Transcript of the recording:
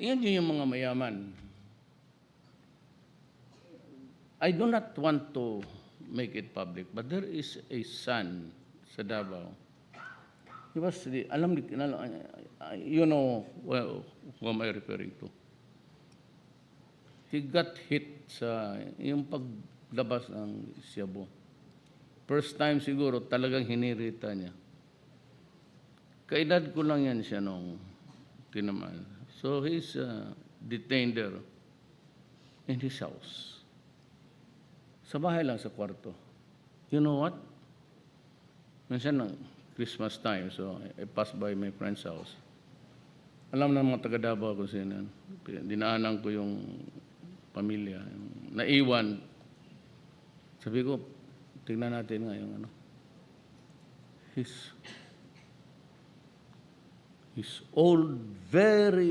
Yan yun yung mga mayaman. I do not want to make it public, but there is a son sa Davao. He was, the, alam you know well, who am I referring to? He got hit sa, yung paglabas ng Cebu. First time siguro talagang hinirita niya. Kaedad ko lang yan siya nung tinamaan. So he's uh, detained there in his house. Sa bahay lang sa kwarto. You know what? Minsan na Christmas time, so I passed by my friend's house. Alam na mga taga Davao kung sino. Dinaanan ko yung pamilya. Naiwan. Sabi ko, tingnan natin nga yung ano. His, his old, very